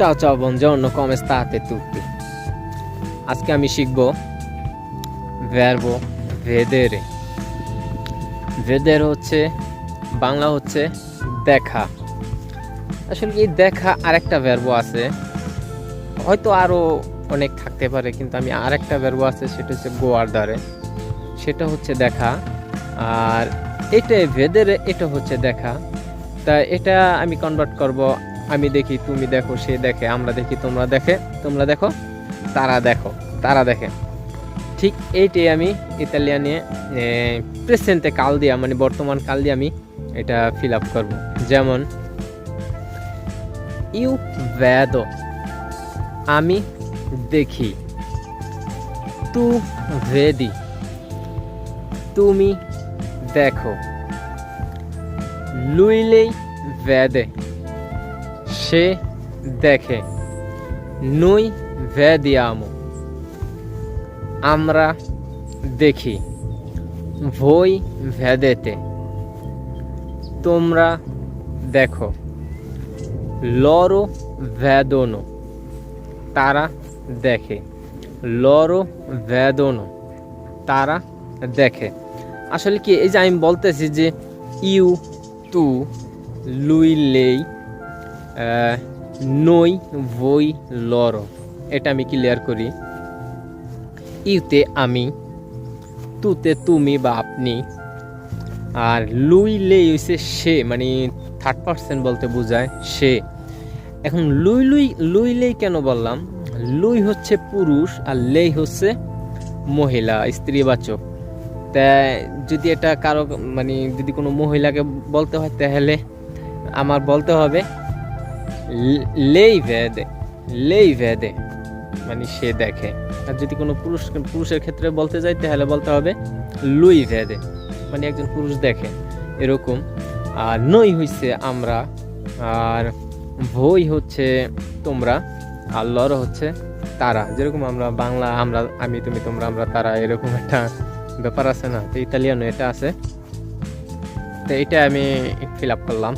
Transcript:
Ciao ciao, buongiorno, come state tutti? আজকে আমি শিখব verbo vedere vedere হচ্ছে বাংলা হচ্ছে দেখা। আসলে এই দেখা আরেকটা verbo আছে। হয়তো আরও অনেক থাকতে পারে কিন্তু আমি আরেকটা verbo আছে সেটা হচ্ছে গোয়ার দ্বারে। সেটা হচ্ছে দেখা। আর এটা ভেদের এটা হচ্ছে দেখা। তা এটা আমি কনভার্ট করব আমি দেখি, তুমি দেখো, সে দেখে, আমরা দেখি, তোমরা দেখে, তোমরা দেখো, তারা দেখো, তারা দেখে। ঠিক এইটাই আমি ইতালিয়ানে প্রেসেন্টে কাল দিয়া মানে বর্তমান কাল দিয়ে আমি এটা ফিল আপ করব। যেমন, ইউ ভেদ, আমি দেখি, তু ভেদি, তুমি দেখো, লুইলেই ভেদে সে দেখে, নুই ভেদিয়ামো আমরা দেখি ভই ভেদেতে তোমরা দেখো, লরো ভেদনো তারা দেখে, লরো ভেদনো তারা দেখে। আসলে কি, এই যে আমি বলতেছি যে ইউ তু লুই লেই নই বই লরো এটা আমি ক্লিয়ার করি ইউতে আমি, তুতে তুমি বা আপনি, আর লুই লেই হইছে সে মানে থার্ড পার্সেন্ট বলতে বোঝায় সে। এখন লুই লুই লুই লেই কেন বললাম? লুই হচ্ছে পুরুষ আর লেই হচ্ছে মহিলা স্ত্রীবাচক তা যদি এটা কারও মানে যদি কোনো মহিলাকে বলতে হয়, তাহলে আমার বলতে হবে লে- লেই ভেদে লেই ভেদে মানে সে দেখে। আর যদি কোনো পুরুষ, পুরুষের ক্ষেত্রে বলতে যাই, তাহলে বলতে হবে লুই ভেদে মানে একজন পুরুষ দেখে, এরকম। আর নই হইছে আমরা, আর ভই হচ্ছে তোমরা, আর লর হচ্ছে তারা। যেরকম আমরা বাংলা, আমরা, আমি, তুমি, তোমরা, আমরা, তারা, এরকম একটা ব্যাপার আছে না? তো ইতালিয়ানো এটা আছে। তো এটা আমি ফিল আপ করলাম।